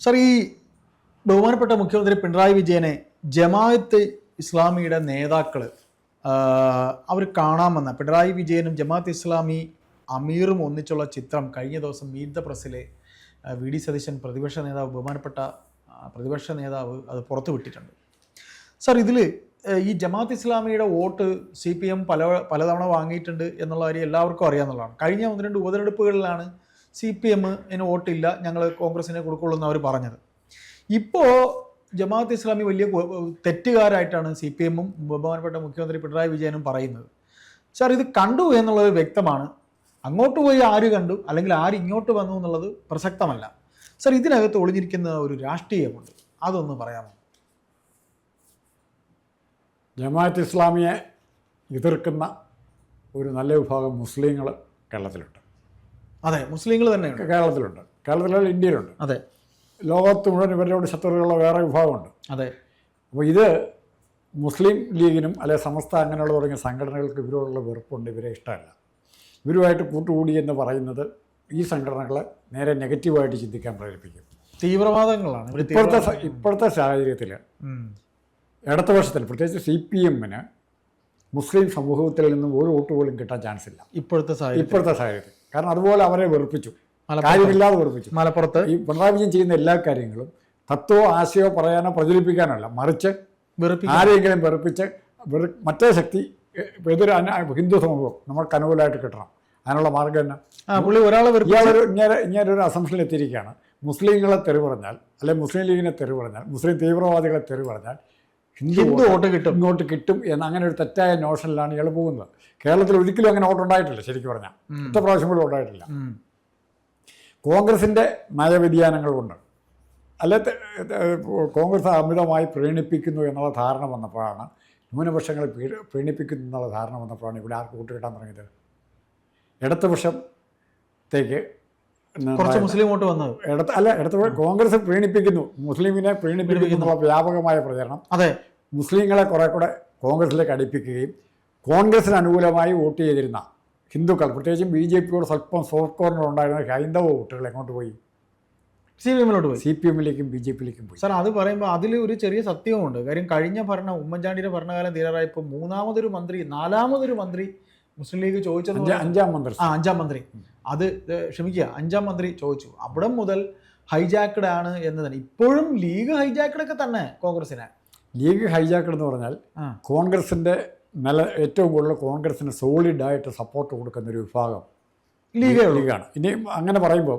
Sir ഈ ബഹുമാനപ്പെട്ട മുഖ്യമന്ത്രി പിണറായി വിജയനെ ജമാഅത്ത് ഇസ്ലാമിയുടെ നേതാക്കൾ അവർ കാണാമെന്ന. പിണറായി വിജയനും ജമാഅത്ത് ഇസ്ലാമി അമീറും ഒന്നിച്ചുള്ള ചിത്രം കഴിഞ്ഞ ദിവസം മീറ്റ് ദ പ്രസ്സിലെ വി ഡി സതീശൻ പ്രതിപക്ഷ നേതാവ് ബഹുമാനപ്പെട്ട പ്രതിപക്ഷ നേതാവ് അത് പുറത്തു വിട്ടിട്ടുണ്ട്. സാർ ഇതിൽ ഈ ജമാഅത്ത് ഇസ്ലാമിയുടെ വോട്ട് സി പി എം പല പലതവണ വാങ്ങിയിട്ടുണ്ട് എന്നുള്ള കാര്യം എല്ലാവർക്കും അറിയാമെന്നുള്ളതാണ് കഴിഞ്ഞ ഒന്ന് രണ്ട് ഉപതെരഞ്ഞെടുപ്പുകളിലാണ് സി പി എമ്മിന് വോട്ടില്ല ഞങ്ങൾ കോൺഗ്രസിനെ കൊടുക്കുള്ളൂ എന്ന് അവർ പറഞ്ഞത്. ഇപ്പോൾ ജമാഅത്ത് ഇസ്ലാമി വലിയ തെറ്റുകാരായിട്ടാണ് സി പി എമ്മും ബഹുമാനപ്പെട്ട മുഖ്യമന്ത്രി പിണറായി വിജയനും പറയുന്നത്. സാർ ഇത് കണ്ടു എന്നുള്ളത് വ്യക്തമാണ്. അങ്ങോട്ട് പോയി ആര് കണ്ടു? അല്ലെങ്കിൽ ആര് ഇങ്ങോട്ട് വന്നു എന്നുള്ളത് പ്രസക്തമല്ല. സാർ ഇതിനകത്ത് ഒളിഞ്ഞിരിക്കുന്ന ഒരു രാഷ്ട്രീയമുണ്ട്. അതൊന്ന് പറയാമോ? ജമാഅത്ത് ഇസ്ലാമിയെ എതിർക്കുന്ന ഒരു നല്ല വിഭാഗം മുസ്ലിങ്ങൾ കേരളത്തിലുണ്ട്. അതെ മുസ്ലിങ്ങൾ തന്നെ കേരളത്തിലുണ്ട്. കേരളത്തിലല്ല ഇന്ത്യയിലുണ്ട്. അതെ. ലോകത്ത് മുഴുവൻ ഇവരോട് ശത്രുക്കളുള്ള വേറെ വിഭാഗമുണ്ട്. അതെ. അപ്പോൾ ഇത് മുസ്ലിം ലീഗിനും അല്ലെ സമസ്ത അങ്ങനെയുള്ള തുടങ്ങിയ സംഘടനകൾക്ക് ഇവരോടുള്ള വെറുപ്പുണ്ട് ഇവരെ ഇഷ്ടമല്ല. ഇവരുമായിട്ട് കൂട്ടുകൂടി എന്ന് പറയുന്നത് ഈ സംഘടനകളെ നേരെ നെഗറ്റീവായിട്ട് ചിന്തിക്കാൻ പ്രേരിപ്പിക്കും. തീവ്രവാദങ്ങളാണ്. ഇപ്പോഴത്തെ ഇപ്പോഴത്തെ സാഹചര്യത്തിൽ. ഇടതുപക്ഷത്തിൽ പ്രത്യേകിച്ച് സി പി എമ്മിന് മുസ്ലിം സമൂഹത്തിൽ നിന്നും ഒരു വോട്ട് പോലും കിട്ടാൻ ചാൻസ് ഇല്ല. ഇപ്പോഴത്തെ ഇപ്പോഴത്തെ സാഹചര്യത്തിൽ കാരണം അതുപോലെ അവരെ വെറുപ്പിച്ചു. കാര്യമില്ലാതെ വെറുപ്പിച്ചു. മലപ്പുറത്ത്. ഈ പിണറായി വിജയൻ ചെയ്യുന്ന എല്ലാ കാര്യങ്ങളും തത്വമോ ആശയോ പറയാനോ പ്രചരിപ്പിക്കാനല്ല മറിച്ച് ആരെങ്കിലും വെറുപ്പിച്ച് മറ്റേ ശക്തി അന- ഹിന്ദു സമൂഹം നമ്മൾക്ക് അനുകൂലമായിട്ട് കിട്ടണം. അതിനുള്ള മാർഗം തന്നെ പുള്ളി ഇയാളൊരു ഇങ്ങനെ ഇങ്ങനെ ഒരു അസംഷനിൽ എത്തിയിരിക്കുകയാണ്. മുസ്ലിങ്ങളെ തെറി പറഞ്ഞാൽ അല്ലെങ്കിൽ മുസ്ലിം ലീഗിനെ തെറി പറഞ്ഞാൽ മുസ്ലിം തീവ്രവാദികളെ തെറി പറഞ്ഞാൽ ഹിന്ദു വോട്ട് കിട്ടും? ഇങ്ങോട്ട് കിട്ടും എന്ന് അങ്ങനെ ഒരു തെറ്റായ നോഷനിലാണ് ഇയാൾ പോകുന്നത്. കേരളത്തിൽ ഒരിക്കലും അങ്ങനെ വോട്ട് ഉണ്ടായിട്ടില്ല ശരിക്കും പറഞ്ഞാൽ ഇത്ര പ്രാവശ്യം പോലും ഉണ്ടായിട്ടില്ല. കോൺഗ്രസിന്റെ നയവ്യതിയാനങ്ങൾ കൊണ്ട് അല്ലെ കോൺഗ്രസ് അമിതമായി പ്രീണിപ്പിക്കുന്നു എന്നുള്ള ധാരണ വന്നപ്പോഴാണ് ന്യൂനപക്ഷങ്ങളെ പ്രീണിപ്പിക്കുന്നു എന്നുള്ള ധാരണ വന്നപ്പോഴാണ് ഇവിടെ ആർക്ക് വോട്ട് കിട്ടാൻ തുടങ്ങിയത്? ഇടതുപക്ഷത്തേക്ക് കുറച്ച് മുസ്ലിം വോട്ട് വന്നത്. ഇടത്ത് അല്ല ഇടത്ത് കോൺഗ്രസ് പ്രീണിപ്പിക്കുന്നു. മുസ്ലിമിനെ പ്രീണിപ്പിക്കുന്നു എന്നുള്ള വ്യാപകമായ പ്രചരണം. അതെ. മുസ്ലിങ്ങളെ കുറെ കൂടെ കോൺഗ്രസിലേക്ക് അടുപ്പിക്കുകയും കോൺഗ്രസിന് അനുകൂലമായി വോട്ട് ചെയ്തിരുന്ന ഹിന്ദുക്കൾ പ്രത്യേകിച്ചും ബി ജെ പിയോട് സ്വല്പം സോഫ്റ്റ് കോർണർ ഉണ്ടായിരുന്ന ഹൈന്ദവ വോട്ടുകൾ എങ്ങോട്ട് പോയി? സി പി എമ്മിലോട്ട് പോയി. സി പി എമ്മിലേക്കും ബി ജെ പിയിലേക്കും പോയി. സാർ അത് പറയുമ്പോൾ അതിൽ ഒരു ചെറിയ സത്യവുമുണ്ട്. കാര്യം കഴിഞ്ഞ ഭരണ ഉമ്മൻചാണ്ടിയുടെ ഭരണകാലം തീരാറായപ്പോൾ മൂന്നാമതൊരു മന്ത്രി നാലാമതൊരു മന്ത്രി മുസ്ലിം ലീഗ് ചോദിച്ചത് അഞ്ചാ മന്ത്രി. ആ അഞ്ചാം മന്ത്രി. അത് ക്ഷമിക്കുക അഞ്ചാം മന്ത്രി ചോദിച്ചു. അവിടെ മുതൽ ഹൈജാക്കഡ് ആണ് എന്ന് തന്നെ ഇപ്പോഴും ലീഗ് ഹൈജാക്കഡ് ഒക്കെ തന്നെ കോൺഗ്രസിനെ ലീഗ് ഹൈജാക്കഡ് എന്ന് പറഞ്ഞാൽ. കോൺഗ്രസിന്റെ നില ഏറ്റവും കൂടുതൽ കോൺഗ്രസിന് സോളിഡായിട്ട് സപ്പോർട്ട് കൊടുക്കുന്ന ഒരു വിഭാഗം ലീഗ് ലീഗാണ് ഇനി അങ്ങനെ പറയുമ്പോൾ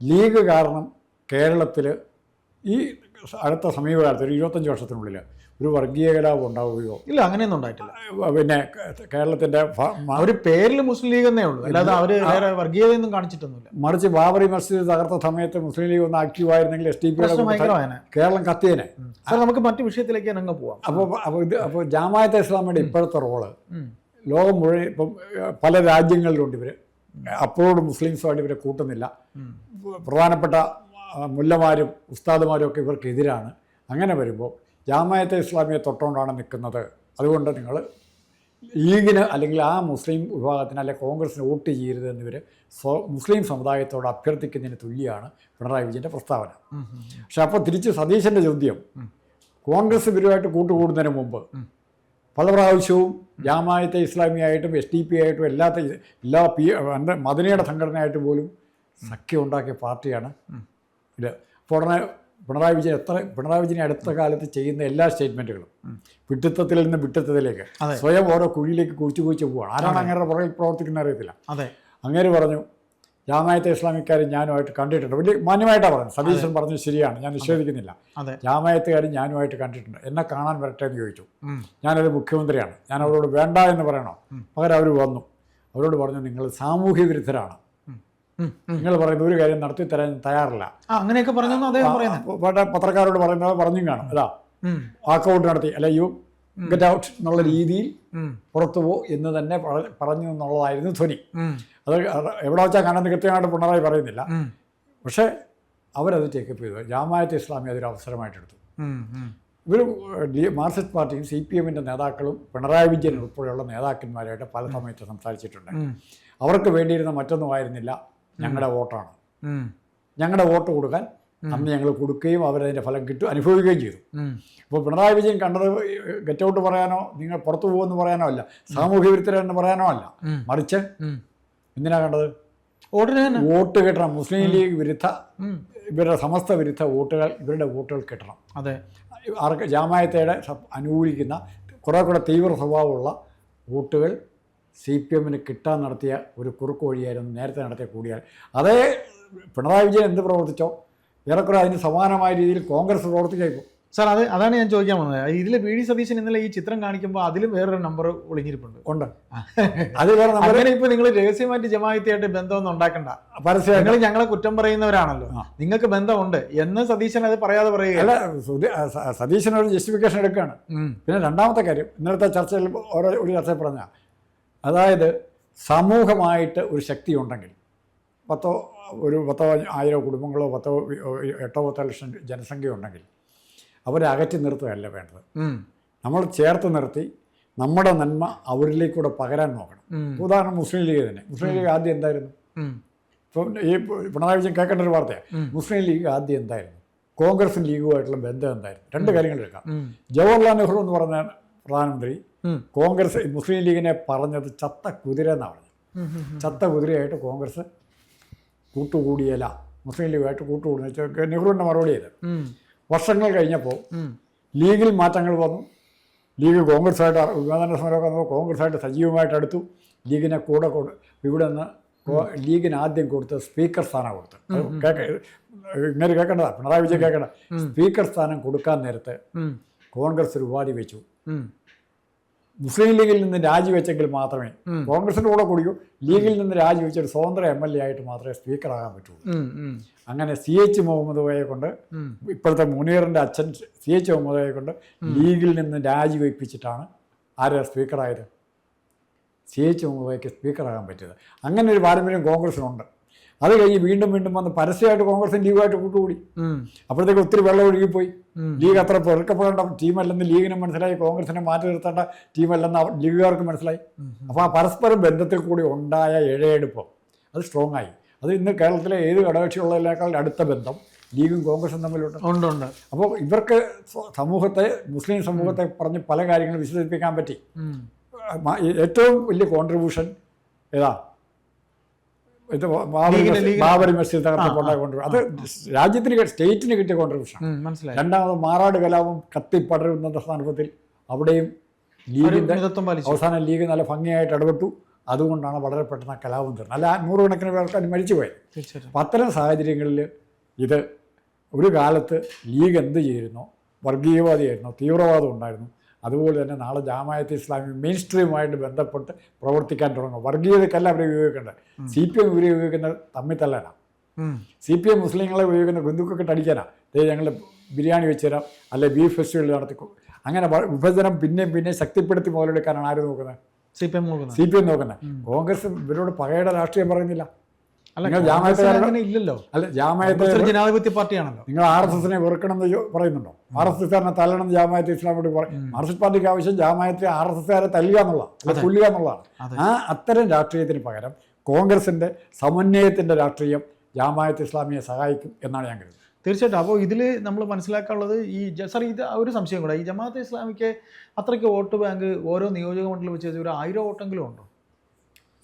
ലീഗ് കാരണം കേരളത്തിൽ ഈ അടുത്ത സമീപകാലത്ത് ഒരു ഇരുപത്തഞ്ച് വർഷത്തിനുള്ളിൽ ഒരു വർഗീയ കലാപം ഉണ്ടാവുകയോ ഇല്ല അങ്ങനെയൊന്നും ഉണ്ടായിട്ടില്ല. പിന്നെ കേരളത്തിന്റെ ഒരു പേരിൽ മുസ്ലിം ലീഗ് എന്നേ ഉള്ളൂ. അല്ലാതെ അവർ വേറെ വർഗീയതയൊന്നും കാണിച്ചിട്ടൊന്നുമില്ല. മറിച്ച് ബാബറി മസ്ജിദ് തകർത്ത സമയത്ത് മുസ്ലിം ലീഗ് ഒന്ന് ആക്റ്റീവ് ആയിരുന്നെങ്കിൽ എസ് ടി പി കേരളം കത്തിയനെ. സാർ നമുക്ക് മറ്റു വിഷയത്തിലേക്ക് അങ്ങ് പോവാം. അപ്പോൾ അപ്പോൾ ഇത് അപ്പോൾ ജാമായത്തെ ഇസ്ലാമിയുടെ ഇപ്പോഴത്തെ റോൾ. ലോകം മുഴുവൻ ഇപ്പം പല രാജ്യങ്ങളിലുണ്ട് ഇവർ അപ്പോഴും മുസ്ലിംസുമായിട്ട് ഇവരെ കൂട്ടുന്നില്ല. പ്രധാനപ്പെട്ട മുല്ലമാരും ഉസ്താദുമാരും ഒക്കെ ഇവർക്കെതിരാണ്. അങ്ങനെ വരുമ്പോൾ ജാമായത്തെ ഇസ്ലാമിയെ തൊട്ടുകൊണ്ടാണ് നിൽക്കുന്നത്. അതുകൊണ്ട് നിങ്ങൾ ലീഗിന് അല്ലെങ്കിൽ ആ മുസ്ലിം വിഭാഗത്തിന് അല്ലെങ്കിൽ കോൺഗ്രസിന് വോട്ട് ചെയ്യരുത് എന്നിവർ സ്വ മുസ്ലിം സമുദായത്തോട് അഭ്യർത്ഥിക്കുന്നതിന് തുല്യമാണ് പിണറായി വിജയന്റെ പ്രസ്താവന. പക്ഷെ അപ്പോൾ തിരിച്ച് സതീശന്റെ ചോദ്യം. കോൺഗ്രസ് ഇവരുമായിട്ട് കൂട്ടുകൂടുന്നതിന് മുമ്പ് പല പ്രാവശ്യവും ജാമായത്തെ ഇസ്ലാമിയായിട്ടും എസ് ഡി പി ആയിട്ടും എല്ലാത്ത എല്ലാ പി മദനയുടെ സംഘടനയായിട്ട് പോലും സഖ്യം ഉണ്ടാക്കിയ പാർട്ടിയാണ് ഇത് പിണറായി ഉടനെ പിണറായി വിജയൻ എത്ര പിണറായി വിജയൻ അടുത്ത കാലത്ത് ചെയ്യുന്ന എല്ലാ സ്റ്റേറ്റ്മെന്റുകളും വിട്ടിത്തത്തിൽ നിന്ന് വിട്ടിത്തത്തിലേക്ക് സ്വയം ഓരോ കുഴിയിലേക്ക് കുഴിച്ചു കുഴിച്ച് പോവുകയാണ് ആരാണ് അങ്ങനെ പുറകിൽ പ്രവർത്തിക്കുന്ന അറിയത്തില്ല. അതെ. അങ്ങനെ പറഞ്ഞു ജാമായത്തെ ഇസ്ലാമിക്കാരെ ഞാനുമായിട്ട് കണ്ടിട്ടുണ്ട്. വലിയ മാന്യമായിട്ടാണ് പറഞ്ഞത് സതീശൻ പറഞ്ഞത് ശരിയാണ്. ഞാൻ നിഷേധിക്കുന്നില്ല. ജാമായത്തുകാരും ഞാനുമായിട്ട് കണ്ടിട്ടുണ്ട്. എന്നെ കാണാൻ വരട്ടെ എന്ന് ചോദിച്ചു. ഞാനൊരു മുഖ്യമന്ത്രിയാണ്. ഞാൻ അവരോട് വേണ്ട എന്ന് പറയണോ? പകരം അവർ വന്നു. അവരോട് പറഞ്ഞു നിങ്ങൾ സാമൂഹ്യ വിരുദ്ധരാണ്. നിങ്ങൾ പറയുന്ന ഒരു കാര്യം നടത്തി തരാൻ തയ്യാറില്ല. അങ്ങനെയൊക്കെ പറഞ്ഞു പത്രക്കാരോട് പറയുന്നത് പറഞ്ഞും കാണും. അതാ. വാക്കൗട്ട് നടത്തി. അല്ല യു ഗെറ്റ് ഔട്ട് എന്നുള്ള രീതിയിൽ പുറത്തു പോ എന്ന് തന്നെ പറഞ്ഞു എന്നുള്ളതായിരുന്നു ധ്വനി. അത് എവിടെ വെച്ചാൽ കാണാൻ കൃത്യമായിട്ട് പിണറായി പറയുന്നില്ല. പക്ഷെ അവരത് ടേക്കപ്പ് ചെയ്തു. ജാമായത്ത് ഇസ്ലാമി അതൊരു അവസരമായിട്ടെടുത്തു. ഇവർ മാർക്സിസ്റ്റ് പാർട്ടിയും സി പി എമ്മിന്റെ നേതാക്കളും പിണറായി വിജയൻ ഉൾപ്പെടെയുള്ള നേതാക്കന്മാരായിട്ട് പല സമയത്ത് സംസാരിച്ചിട്ടുണ്ട്. അവർക്ക് വേണ്ടിയിരുന്ന മറ്റൊന്നും ആയിരുന്നില്ല. ഞങ്ങളുടെ വോട്ടാണ്. ഞങ്ങളുടെ വോട്ട് കൊടുക്കാൻ അന്ന് ഞങ്ങൾ കൊടുക്കുകയും അവരതിന്റെ ഫലം കിട്ടും അനുഭവിക്കുകയും ചെയ്തു. അപ്പോൾ പിണറായി വിജയൻ കണ്ടത് ഗെറ്റ് ഔട്ട് പറയാനോ നിങ്ങൾ പുറത്തു പോകുമെന്ന് പറയാനോ അല്ല സാമൂഹ്യ വിരുദ്ധരെന്ന് പറയാനോ അല്ല. മറിച്ച്. എന്തിനാ കണ്ടത്? വോട്ട് കിട്ടണം. മുസ്ലിം ലീഗ് വിരുദ്ധ ഇവരുടെ സമസ്ത വിരുദ്ധ വോട്ടുകൾ ഇവരുടെ വോട്ടുകൾ കിട്ടണം. അതെ. ആർക്ക് ജാമായത്തയുടെ അനുകൂലിക്കുന്ന കുറേ കൂടെ തീവ്ര സ്വഭാവമുള്ള വോട്ടുകൾ സി പി എമ്മിന് കിട്ടാൻ നടത്തിയ ഒരു കുറുക്ക് വഴിയായിരുന്നു നേരത്തെ നടത്തിയ കൂടിയാൽ. അതേ പിണറായി വിജയൻ എന്ത് പ്രവർത്തിച്ചോ? ഏറെക്കുറെ അതിന് സമാനമായ രീതിയിൽ കോൺഗ്രസ് പ്രവർത്തിച്ചേക്കും. സാർ അത് അതാണ് ഞാൻ ചോദിക്കാൻ വന്നത്. ഇതിൽ വി ഡി സതീശൻ ഇന്നലെ ഈ ചിത്രം കാണിക്കുമ്പോൾ അതിലും വേറൊരു നമ്പർ ഒളിഞ്ഞിരിപ്പുണ്ട്. ഉണ്ട്. അത് വേറെ അങ്ങനെ ഇപ്പൊ നിങ്ങൾ രഹസ്യമായിട്ട് ജമായത്തിയായിട്ട് ബന്ധമൊന്നും ഉണ്ടാക്കണ്ട. പരസ്യം നിങ്ങൾ ഞങ്ങളെ കുറ്റം പറയുന്നവരാണല്ലോ. നിങ്ങൾക്ക് ബന്ധമുണ്ട്. എന്ന് സതീശൻ അത് പറയാതെ പറയുക അല്ല സതീശൻ ഒരു ജസ്റ്റിഫിക്കേഷൻ എടുക്കുകയാണ്. പിന്നെ രണ്ടാമത്തെ കാര്യം ഇന്നലത്തെ ചർച്ചയിൽ ഓരോ ഒരു ചർച്ചയിൽ പറഞ്ഞ അതായത് സമൂഹമായിട്ട് ഒരു ശക്തി ഉണ്ടെങ്കിൽ പത്തോ ഒരു പത്തോ ആയിരോ കുടുംബങ്ങളോ പത്തോ എട്ടോ പത്തോ ലക്ഷം ജനസംഖ്യ ഉണ്ടെങ്കിൽ അവരെ അകറ്റി നിർത്തുകയല്ല വേണ്ടത്. നമ്മൾ ചേർത്ത് നിർത്തി നമ്മുടെ നന്മ അവരിലേക്കൂടെ പകരാൻ നോക്കണം. ഉദാഹരണം മുസ്ലിം ലീഗ് തന്നെ. മുസ്ലിം ലീഗ് ആദ്യം എന്തായിരുന്നു? ഇപ്പം ഈ പിണറായി വിജയൻ കേൾക്കേണ്ട ഒരു വാർത്തയാണ്. മുസ്ലിം ലീഗ് ആദ്യം എന്തായിരുന്നു? കോൺഗ്രസ് ലീഗുമായിട്ടുള്ള ബന്ധം എന്തായിരുന്നു? രണ്ട് കാര്യങ്ങൾ എടുക്കാം. ജവഹർലാൽ നെഹ്റു എന്ന് പറഞ്ഞ പ്രധാനമന്ത്രി കോൺഗ്രസ് മുസ്ലിം ലീഗിനെ പറഞ്ഞത് ചത്ത കുതിര എന്നാണ് പറഞ്ഞത്. ചത്ത കുതിരയായിട്ട് കോൺഗ്രസ് കൂട്ടുകൂടിയല്ല. മുസ്ലിം ലീഗുമായിട്ട് കൂട്ടുകൂടുന്ന നെഹ്റുവിന്റെ മറുപടി ചെയ്ത് വർഷങ്ങൾ കഴിഞ്ഞപ്പോൾ ലീഗിൽ മാറ്റങ്ങൾ വന്നു. ലീഗ് കോൺഗ്രസ്സായിട്ട് വിമോചന സമരമൊക്കെ വന്നപ്പോൾ കോൺഗ്രസ്സായിട്ട് സജീവമായിട്ട് അടുത്തു. ലീഗിനെ കൂടെ കൊടു ഇവിടെ നിന്ന് ലീഗിന് ആദ്യം കൊടുത്ത് സ്പീക്കർ സ്ഥാനം കൊടുത്ത്. ഇങ്ങനെ കേൾക്കേണ്ടതാ പിണറായി വിജയൻ കേൾക്കേണ്ട സ്പീക്കർ സ്ഥാനം കൊടുക്കാൻ നേരത്തെ കോൺഗ്രസ് ഒരു ഉപാധി വെച്ചു. മുസ്ലിം ലീഗിൽ നിന്ന് രാജിവെച്ചെങ്കിൽ മാത്രമേ കോൺഗ്രസിന്റെ കൂടെ കൂടിയോ ലീഗിൽ നിന്ന് രാജിവെച്ച ഒരു സ്വതന്ത്ര എം എൽ എ ആയിട്ട് മാത്രമേ സ്പീക്കറാകാൻ പറ്റുള്ളൂ. അങ്ങനെ സി എച്ച് മുഹമ്മദ് കോയെ കൊണ്ട് ഇപ്പോഴത്തെ മുനീറിന്റെ അച്ഛൻ സി എച്ച് മുഹമ്മദ് കോയെ കൊണ്ട് ലീഗിൽ നിന്ന് രാജിവെപ്പിച്ചിട്ടാണ് ആര് സ്പീക്കറായത്? സി എച്ച് മുഹമ്മദ് കോയ്ക്ക് സ്പീക്കറാകാൻ പറ്റിയത്. അങ്ങനെ ഒരു പാരമ്പര്യം കോൺഗ്രസിനുണ്ട്. അത് കഴിഞ്ഞ് വീണ്ടും വീണ്ടും വന്ന് പരസ്യമായിട്ട് കോൺഗ്രസും ലീഗുമായിട്ട് കൂട്ടുകൂടി. അപ്പോഴത്തേക്ക് ഒത്തിരി വെള്ളം ഒഴുകിപ്പോയി. ലീഗ് അത്ര പെറുക്കപ്പെടേണ്ട ടീമല്ലെന്ന് ലീഗിന് മനസ്സിലായി. കോൺഗ്രസിനെ മാറ്റി നിർത്തേണ്ട ടീമല്ലെന്ന് ലീഗുകാർക്ക് മനസ്സിലായി. അപ്പോൾ ആ പരസ്പര ബന്ധത്തിൽ കൂടി ഉണ്ടായ ഇഴയെടുപ്പം അത് സ്ട്രോങ് ആയി. അത് ഇന്ന് കേരളത്തിലെ ഏത് ഘടകകക്ഷിയുള്ളതിനേക്കാൾ അടുത്ത ബന്ധം ലീഗും കോൺഗ്രസും തമ്മിലുണ്ട്. ഉണ്ട് ഉണ്ട്. അപ്പോൾ ഇവർക്ക് സമൂഹത്തെ മുസ്ലിം സമൂഹത്തെ പറഞ്ഞ് പല കാര്യങ്ങളും വിശദീകരിപ്പിക്കാൻ പറ്റി. ഏറ്റവും വലിയ കോൺട്രിബ്യൂഷൻ ഏതാ? ഇത് ബാബരി മസ്ജിദ് തകർത്തപ്പോൾ കോൺട്രിബ്യൂഷൻ അത് രാജ്യത്തിന് സ്റ്റേറ്റിന് കിട്ടിയ കോൺട്രിബ്യൂഷൻ മനസ്സിലായി. രണ്ടാമത് മാറാട് കലാപം കത്തിപ്പടരുന്ന സന്ദർഭത്തിൽ അവിടെയും ലീഗിന്റെ അവസാന ലീഗ് നല്ല ഭംഗിയായിട്ട് ഇടപെട്ടു. അതുകൊണ്ടാണ് വളരെ പെട്ടെന്ന് ആ കലാപം തീർന്നത്. അല്ല നൂറുകണക്കിന് പേർക്ക് അത് മരിച്ചുപോയി. പോയത് അപ്പം അത്തരം സാഹചര്യങ്ങളിൽ ഇത് ഒരു കാലത്ത് ലീഗ് എന്ത് ചെയ്യുന്നു? വർഗീയവാദിയായിരുന്നു തീവ്രവാദം ഉണ്ടായിരുന്നു. അതുപോലെ തന്നെ നാളെ ജാമായത്ത് ഇസ്ലാമി മെയിൻ സ്ട്രീമുമായിട്ട് ബന്ധപ്പെട്ട് പ്രവർത്തിക്കാൻ തുടങ്ങും. വർഗീയതക്കല്ല അവരെ ഉപയോഗിക്കേണ്ടത്. സി പി എം ഇവരെ ഉപയോഗിക്കുന്നത് തമ്മിൽ തല്ലാനാണ്. സി പി എം മുസ്ലിങ്ങളെ ഉപയോഗിക്കുന്ന ബന്ധുക്കൊക്കെ അടിക്കാനാണ് ഞങ്ങൾ ബിരിയാണി വെച്ച് തരാം അല്ലെ ബീഫ് ഫെസ്റ്റിവൽ നടത്തിക്കും അങ്ങനെ വിഭജനം പിന്നെയും പിന്നെയും ശക്തിപ്പെടുത്തി മുതലെടുക്കാനാണ് ആര് നോക്കുന്നത്? സി പി എം നോക്കുന്നത്. സി പി എം നോക്കുന്നത്. കോൺഗ്രസ് ഇവരോട് പകയുടെ രാഷ്ട്രീയം പറയുന്നില്ല. ഇല്ലല്ലോ. അല്ല ജാമായത്തെ കോൺഗ്രസ് ഒരു ജനാധിപത്യ പാർട്ടിയാണല്ലോ. നിങ്ങൾ ആർ എസ് എസിനെ വെറുക്കണമെന്ന് പറയുന്നുണ്ടോ? ആർ എസ് എസ്കാരനെ തല്ലണം ജാമായത്തെ ഇസ്ലാമോട് പറയും മാർക്സിസ്റ്റ് പാർട്ടിക്ക് ആവശ്യം ജാമായത്തെ ആർ എസ് എസ്കാരെ തല്ലുക എന്നുള്ള അല്ല കൊല്ലുക എന്നുള്ളതാണ്. ആ അത്തരം രാഷ്ട്രീയത്തിന് പകരം കോൺഗ്രസിന്റെ സമന്വയത്തിന്റെ രാഷ്ട്രീയം ജാമായത്ത് ഇസ്ലാമിയെ സഹായിക്കും എന്നാണ് ഞാൻ കരുതുന്നത്. തീർച്ചയായിട്ടും. അപ്പോൾ ഇതിൽ നമ്മൾ മനസ്സിലാക്കാനുള്ളത് ഈ സർ ഇത് ഒരു സംശയം കൂടെ. ഈ ജമാഅത്തെ ഇസ്ലാമിക്ക് അത്രയ്ക്ക് വോട്ട് ബാങ്ക് ഓരോ നിയോജക മണ്ഡലം വെച്ച് ഒരു ആയിരം വോട്ടെങ്കിലും ഉണ്ടോ?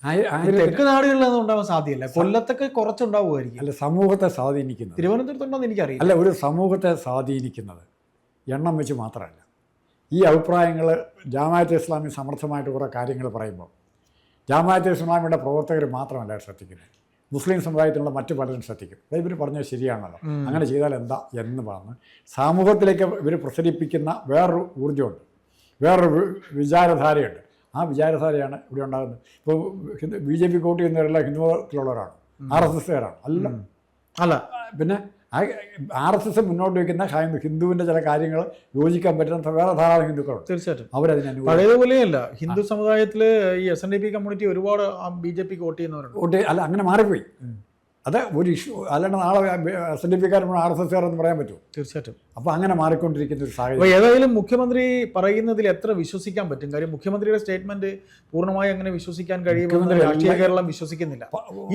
തെക്ക് നാടുകളിലൊന്നും ഉണ്ടാവാൻ സാധ്യല്ല കൊല്ലത്തൊക്കെ കുറച്ചുണ്ടാവുമായിരിക്കും. അല്ല സമൂഹത്തെ സ്വാധീനിക്കുന്നത്. തിരുവനന്തപുരത്തുണ്ടെന്ന് എനിക്കറിയാം അല്ല ഒരു സമൂഹത്തെ സ്വാധീനിക്കുന്നത് എണ്ണം വെച്ച് മാത്രമല്ല. ഈ അഭിപ്രായങ്ങൾ ജാമായത്ത് ഇസ്ലാമി സമർത്ഥമായിട്ട് കുറേ കാര്യങ്ങൾ പറയുമ്പോൾ ജാമായത്ത് ഇസ്ലാമിയുടെ പ്രവർത്തകർ മാത്രമല്ല ശ്രദ്ധിക്കുന്നത്. മുസ്ലിം സമുദായത്തിലുള്ള മറ്റു പലരും ശ്രദ്ധിക്കും. അത് ഇവർ പറഞ്ഞത് ശരിയാണല്ലോ. അങ്ങനെ ചെയ്താൽ എന്താ എന്ന് പറഞ്ഞ് സമൂഹത്തിലേക്ക് ഇവർ പ്രസരിപ്പിക്കുന്ന വേറൊരു ഊർജമുണ്ട്. വേറൊരു വിചാരധാരയുണ്ട്. ആ വിചാരധാരയാണ് ഇവിടെ ഉണ്ടാകുന്നത്. ഇപ്പോൾ ഹിന്ദു ബി ജെ പി വോട്ട് ചെയ്യുന്നവരെല്ലാം ഹിന്ദു മതത്തിലുള്ളവരാണ് ആർ എസ് എസ്സുകാരാണ്. അല്ല. അല്ല പിന്നെ ആർ എസ് എസ് മുന്നോട്ട് വയ്ക്കുന്ന ഹിന്ദുവിന്റെ ചില കാര്യങ്ങൾ യോജിക്കാൻ പറ്റുന്ന വേറെ ധാരാളം ഹിന്ദുക്കളുണ്ട്. തീർച്ചയായിട്ടും. അവരതിനെ പഴയതുപോലെയല്ല. ഹിന്ദു സമുദായത്തിൽ ഈ S N D P community ഒരുപാട് ബി ജെ പിക്ക് വോട്ട് ചെയ്യുന്നവരുണ്ട്. വോട്ട് അല്ല അങ്ങനെ മാറിപ്പോയി. അത് ഒരു ഇഷ്യൂ അല്ലാണ്ട് നാളെ എസ് എൻ ഡി പിക്കാരും ആർ എസ് എസ് എന്ന് പറയാൻ പറ്റുമോ? തീർച്ചയായിട്ടും. അപ്പോൾ അങ്ങനെ മാറിക്കൊണ്ടിരിക്കുന്ന ഒരു സാഹചര്യം. ഏതായാലും മുഖ്യമന്ത്രി പറയുന്നതിൽ എത്ര വിശ്വസിക്കാൻ പറ്റും? കാര്യം മുഖ്യമന്ത്രിയുടെ സ്റ്റേറ്റ്മെന്റ് പൂർണമായി അങ്ങനെ വിശ്വസിക്കാൻ കഴിയുമെന്ന് രാഷ്ട്രീയ കേരളം വിശ്വസിക്കുന്നില്ല.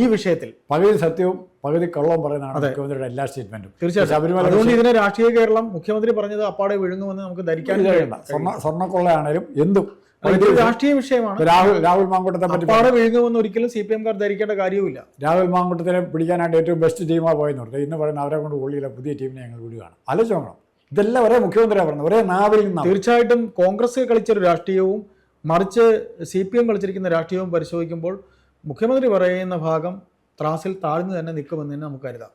ഈ വിഷയത്തിൽ. പകുതി സത്യവും പകുതി കള്ളവും പറയുന്നതാണ് മുഖ്യമന്ത്രിയുടെ എല്ലാ സ്റ്റേറ്റ്മെന്റും. തീർച്ചയായിട്ടും. അതുകൊണ്ട് ഇതിനെ രാഷ്ട്രീയ കേരളം മുഖ്യമന്ത്രി പറഞ്ഞത് അപ്പാടെ വിഴുങ്ങുമെന്ന് നമുക്ക് ധരിക്കാൻ കഴിയണ്ട സ്വർണ സ്വർണക്കൊള്ളയാണേലും എന്തും. രാഷ്ട്രീയ വിഷയമാണ്. രാഹുൽ രാഹുൽ മാങ്കൂട്ടത്തെ പറ്റി പാടെ വിഴുങ്ങുമെന്ന് ഒരിക്കലും സി പി എംകാർ ധരിക്കേണ്ട കാര്യവുമില്ല. രാഹുൽ മാങ്കൂട്ടത്തിനെ പിടിക്കാനായിട്ട് ഏറ്റവും ബെസ്റ്റ് ടീമാണ് പോയെന്ന് പറഞ്ഞത് ഇന്ന് പറയുന്ന അവരെ കൊണ്ട് കൊള്ളിയില്ല പുതിയ ടീമിനെ ഞങ്ങൾ വിടുകയാണ്. ആലോചിച്ച് നോക്കണം. ഇതെല്ലാം ഒരേ മുഖ്യമന്ത്രിയാണ് പറഞ്ഞത്. ഒരേ നാവിൽ നിന്ന് തീർച്ചയായിട്ടും കോൺഗ്രസ് കളിച്ചൊരു രാഷ്ട്രീയവും മറിച്ച് സി പി എം കളിച്ചിരിക്കുന്ന രാഷ്ട്രീയവും പരിശോധിക്കുമ്പോൾ മുഖ്യമന്ത്രി പറയുന്ന ഭാഗം ത്രാസിൽ താഴ്ന്നു തന്നെ നിൽക്കുമെന്ന് തന്നെ നമുക്ക് കരുതാം.